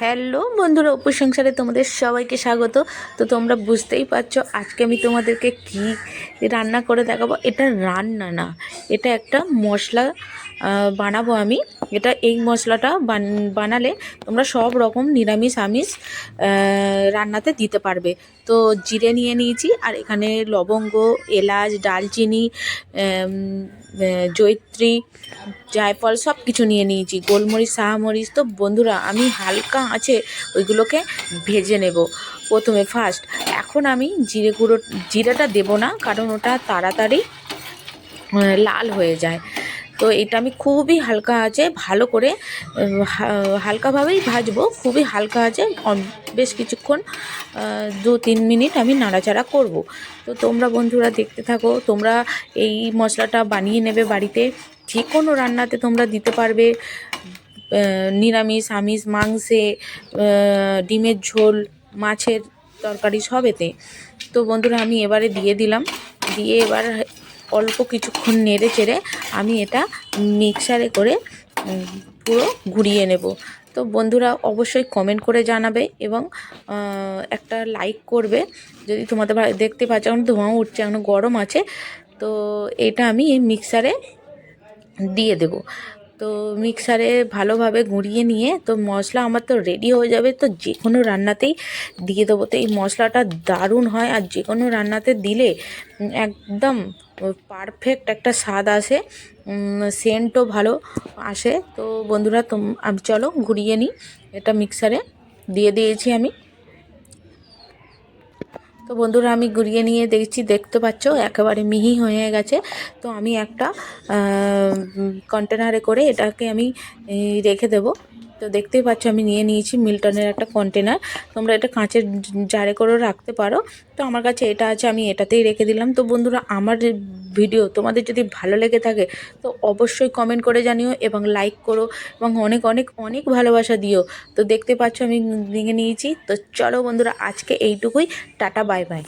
Hello বন্ধুরা উপসংসারে তোমাদের সবাইকে স্বাগত। তো তোমরা বুঝতেই পারছ, আজকে আমি তোমাদেরকে কি রান্না করে দেখাবো। এটা রান্না না, এটা একটা মশলা বানাবো আমি। এটা এই মশলাটা বান- বানালে তোমরা সব রকম নিরামিষ, আমিষ রান্নাতে দিতে পারবে। তো জিরে নিয়ে নিয়েছি, আর এখানে লবঙ্গ, এলাচ, ডালচিনি জয়িত্রী, জায়ফল সব কিছু নিয়ে নিয়েছি। গোলমরিচ, শাহমরিচ, তো বন্ধুরা আমি হালকা আছে ওইগুলোকে ভেজে নেব প্রথমে ফার্স্ট এখন আমি জিরে গুঁড়ো, জিরেটা দেবো না, কারণ ওটা তাড়াতাড়ি লাল হয়ে যায়। তো এটা আমি খুবই হালকা আছে ভালো করে হালকাভাবেই ভাজবো, খুবই হালকা আছে বেশ কিছুক্ষণ দু তিন মিনিট আমি নাড়াচাড়া করব। তো তোমরা বন্ধুরা দেখতে থাকো, তোমরা এই মশলাটা বানিয়ে নেবে বাড়িতে, যে কোনো রান্নাতে তোমরা দিতে পারবে নিরামিষ, আমিষ, মাংসে ডিমের ঝোল, মাছের তরকারি সবেতে। তো বন্ধুরা আমি এবারে দিয়ে দিলাম, দিয়ে এবার অল্প কিছুক্ষণ নেড়ে চেড়ে আমি এটা মিক্সারে করে পুরো ঘুরিয়ে নেব। তো বন্ধুরা অবশ্যই কমেন্ট করে জানাবে এবং একটা লাইক করবে। যদি তোমাদের দেখতে পাচ্ছ এখন ধোঁয়া উঠছে, এখন গরম আছে, তো এটা আমি মিক্সারে দিয়ে দেব। তো মিক্সারে ভালোভাবে গুঁড়িয়ে নিয়ে, তো মশলা আমার তো রেডি হয়ে যাবে, তো যে কোনো রান্নাতেই দিয়ে দেবো। তো এই মশলাটা দারুণ হয়, আর যে কোনো রান্নাতে দিলে একদম পারফেক্ট একটা স্বাদ আসে সেন্টও ভালো আসে। তো বন্ধুরা আমি চলো ঘুরিয়ে নিই। এটা মিক্সারে দিয়ে দিয়েছি আমি। তো বন্ধুরা, আমি ঘুরিয়ে নিয়ে দেখছি, দেখতে পাচ্ছ, একেবারে মিহি হয়ে গেছে। তো আমি একটা কন্টেনারে করে এটাকে আমি রেখে দেবো। তো দেখতেই পাচ্ছ, আমি নিয়ে নিয়েছি মিল্টনের একটা কন্টেনার তোমরা এটা কাঁচের জারে করেও রাখতে পারো। তো আমার কাছে এটা আছে, আমি এটাতেই রেখে দিলাম। তো বন্ধুরা, আমার ভিডিও তোমাদের যদি ভালো লেগে থাকে, তো অবশ্যই কমেন্ট করে জানিও এবং লাইক করো এবং অনেক অনেক অনেক ভালোবাসা দিও। তো দেখতে পাচ্ছ আমি ভেঙে নিয়েছি। তো চলো বন্ধুরা, আজকে এইটুকুই। Tata bye bye